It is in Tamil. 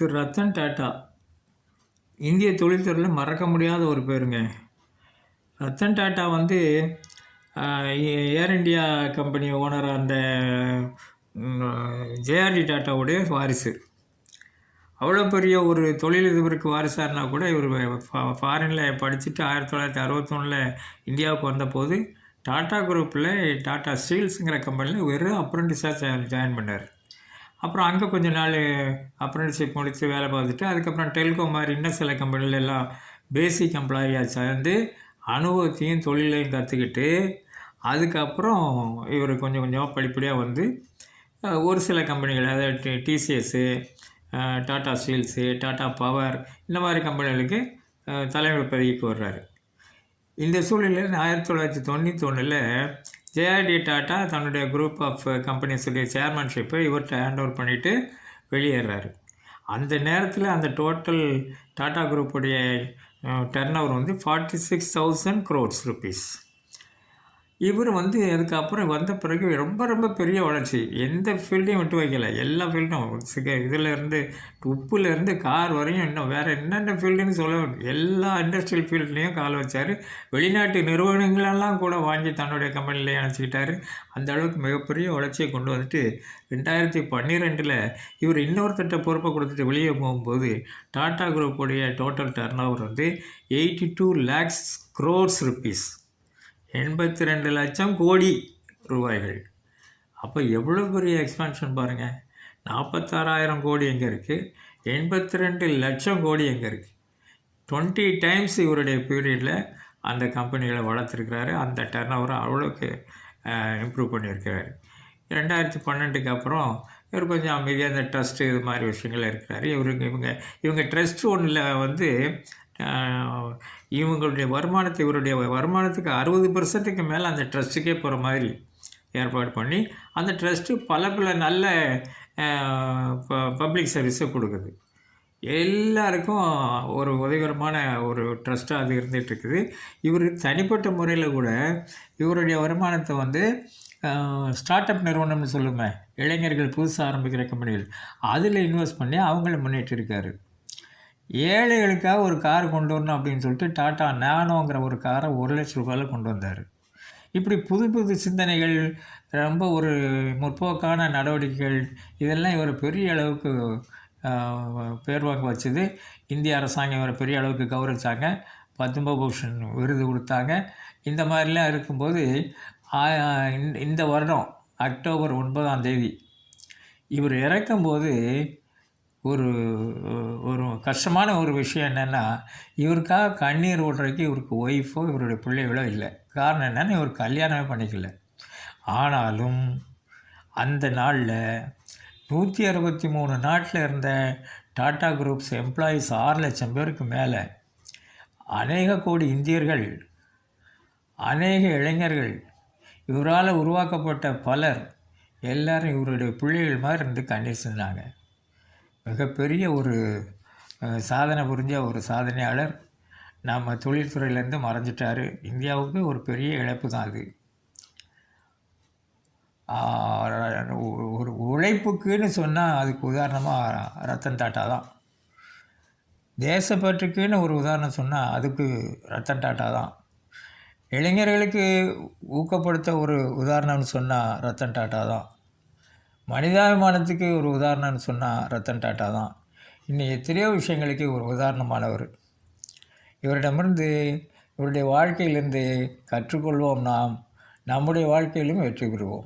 திரு ரத்தன் டாட்டா இந்திய தொழில்துறையில் மறக்க முடியாத ஒரு பேருங்க. ரத்தன் டாட்டா வந்து ஏ- ஏர் இந்தியா கம்பெனி ஓனர் அந்த ஜேஆர்டி டாட்டாவுடைய வாரிசு. அவ்வளோ பெரிய ஒரு தொழிலதிபருக்கு வாரிசாருனா கூட இவர் ஃபாரினில் படிச்சுட்டு ஆயிரத்தி தொள்ளாயிரத்தி அறுபத்தொன்னில் இந்தியாவுக்கு வந்தபோது டாட்டா குரூப்பில் டாட்டா ஸ்டீல்ஸுங்கிற கம்பெனியில் வெறும் அப்ரெண்டிஸாக ஜாயின் பண்ணார். அப்புறம் அங்கே கொஞ்ச நாள் அப்ரெண்டிஸ்ஷிப் முடித்து வேலை பார்த்துட்டு அதுக்கப்புறம் டெல்கோ மாதிரி இன்னும் சில கம்பெனில எல்லாம் பேசிக் எம்ப்ளாயியாக சேர்ந்து அனுபவத்தையும் தொழிலையும் கற்றுக்கிட்டு அதுக்கப்புறம் இவர் கொஞ்சம் கொஞ்சமாக படிப்படியாக வந்து ஒரு சில கம்பெனிகள் அதாவது TCS Tata steels Tata power இந்த மாதிரி கம்பெனிகளுக்கு தலைமை பதவிக்கு வர்றாரு. இந்த சூழ்நிலையில் ஆயிரத்தி தொள்ளாயிரத்தி தொண்ணூற்றி ஒன்றில் ஜேஆர்டி டாட்டா தன்னுடைய குரூப் ஆஃப் கம்பெனிஸுடைய சேர்மன்ஷிப்பை இவர்கிட்ட ஹேண்ட் ஓவர் பண்ணிவிட்டு வெளியேறாரு. அந்த நேரத்தில் அந்த டோட்டல் டாட்டா குரூப்புடைய டர்ன் ஓவர் வந்து forty six thousand crores rupees இவர் வந்து அதுக்கப்புறம் வந்த பிறகு ரொம்ப ரொம்ப பெரிய வளர்ச்சி. எந்த ஃபீல்டையும் விட்டு வைக்கல. எல்லா ஃபீல்டும் சிக இதிலேருந்து உப்புலேருந்து கார் வரையும் இன்னும் வேறு என்னென்ன ஃபீல்டுன்னு சொல்ல எல்லா இண்டஸ்ட்ரியல் ஃபீல்ட்லேயும் கால் வச்சார். வெளிநாட்டு நிறுவனங்களெல்லாம் கூட வாங்கி தன்னுடைய கம்பெனியில் இணைச்சிக்கிட்டாரு அந்த அளவுக்கு மிகப்பெரிய வளர்ச்சியை கொண்டு வந்துட்டு ரெண்டாயிரத்தி பன்னிரெண்டில் இவர் இன்னொருத்தட்ட பொறுப்பை கொடுத்துட்டு வெளியே போகும்போது டாடா குரூப்புடைய டோட்டல் டர்ன் ஓவர் வந்து eighty two lakhs crores rupees எண்பத்தி ரெண்டு லட்சம் கோடி ரூபாய்கள். அப்போ எவ்வளோ பெரிய எக்ஸ்பென்ஷன் பாருங்கள் நாற்பத்தாறாயிரம் கோடி எங்கே இருக்குது எண்பத்தி ரெண்டு லட்சம் கோடி எங்கே இருக்குது டுவெண்ட்டி டைம்ஸ் இவருடைய பீரியடில் அந்த கம்பெனிகளை வளர்த்துருக்கிறாரு. அந்த டர்ன் ஓவரை அவ்வளோக்கு இம்ப்ரூவ் பண்ணியிருக்கிறாரு. ரெண்டாயிரத்தி பன்னெண்டுக்கு அப்புறம் இவர் கொஞ்சம் அமைதியாக இந்த ட்ரஸ்ட்டு இது மாதிரி விஷயங்கள் இருக்கிறாரு. இவருக்கு இவங்க இவங்க ட்ரஸ்ட் ஒன்றில் வந்து இவங்களுடைய வருமானத்தை இவருடைய வருமானத்துக்கு அறுபது பர்சன்ட்டுக்கு மேலே அந்த ட்ரஸ்ட்டுக்கே போகிற மாதிரி ஏற்பாடு பண்ணி அந்த ட்ரஸ்ட்டு பல பல நல்ல பப்ளிக் சர்வீஸை கொடுக்குது. எல்லாருக்கும் ஒரு உதவிகரமான ஒரு ட்ரஸ்ட்டாக அது இருந்துகிட்ருக்குது இவர் தனிப்பட்ட முறையில் கூட இவருடைய வருமானத்தை வந்து ஸ்டார்ட் அப் நிறுவனம்னு சொல்லுங்கள் இளைஞர்கள் புதுசாக ஆரம்பிக்கிற கம்பெனிகள் அதில் இன்வெஸ்ட் பண்ணி அவங்கள முன்னேற்றிருக்காரு. ஏழைகளுக்காக ஒரு கார் கொண்டு வரணும் அப்படின்னு சொல்லிட்டு டாட்டா நானோங்கிற ஒரு காரை ஒரு லட்ச ரூபாயில் கொண்டு வந்தார். இப்படி புது புது சிந்தனைகள் ரொம்ப ஒரு முற்போக்கான நடவடிக்கைகள் இதெல்லாம் இவர் பெரிய அளவுக்கு பேர் வாங்க வச்சது. இந்திய அரசாங்கம் இவரை பெரிய அளவுக்கு கௌரவிச்சாங்க. பத்மபூஷன் விருது கொடுத்தாங்க. இந்த மாதிரிலாம் இருக்கும்போது இந்த- இந்த வருடம் அக்டோபர் ஒன்பதாம் தேதி இவர் இறக்கும்போது ஒரு ஒரு கஷ்டமான ஒரு விஷயம் என்னென்னா இவருக்காக கண்ணீர் விடுறதுக்கு இவருக்கு ஒய்ஃபோ இவருடைய பிள்ளைகளோ இல்லை. காரணம் என்னென்னா இவர் கல்யாணமே பண்ணிக்கல. ஆனாலும் அந்த நாளில் நூற்றி அறுபத்தி மூணு நாட்டில் இருந்த டாடா குரூப்ஸ் எம்ப்ளாயீஸ் ஆறு லட்சம் பேருக்கு மேலே அநேக கோடி இந்தியர்கள் அநேக இளைஞர்கள் இவரால் உருவாக்கப்பட்ட பலர் எல்லாரும் இவருடைய பிள்ளைகள் மாதிரி இருந்து கண்ணீர் செஞ்சாங்க மிகப்பெரிய ஒரு சாதனை புரிஞ்ச ஒரு சாதனையாளர். நம்ம தொழில்துறையிலேருந்து மறைஞ்சிட்டார். இந்தியாவுக்கு ஒரு பெரிய இழப்பு தான் அது. ஒரு- ஒரு உழைப்புக்குன்னு சொன்னால் அதுக்கு உதாரணமாக ரத்தன் டாட்டா தான். தேசப்பற்றுக்குன்னு ஒரு உதாரணம் சொன்னால் அதுக்கு ரத்தன் டாட்டா தான். இளைஞர்களுக்கு ஊக்கப்படுத்த ஒரு உதாரணம்னு சொன்னால் ரத்தன் டாட்டா தான். மனிதாபிமானத்துக்கு ஒரு உதாரணம்னு சொன்னால் ரத்தன் டாட்டா தான். இன்னும் எத்தனையோ விஷயங்களுக்கு ஒரு உதாரணமானவர். இவரிடமிருந்து இவருடைய வாழ்க்கையிலிருந்து கற்றுக்கொள்வோம் நாம். நம்முடைய வாழ்க்கையிலும் வெற்றி பெறுவோம்.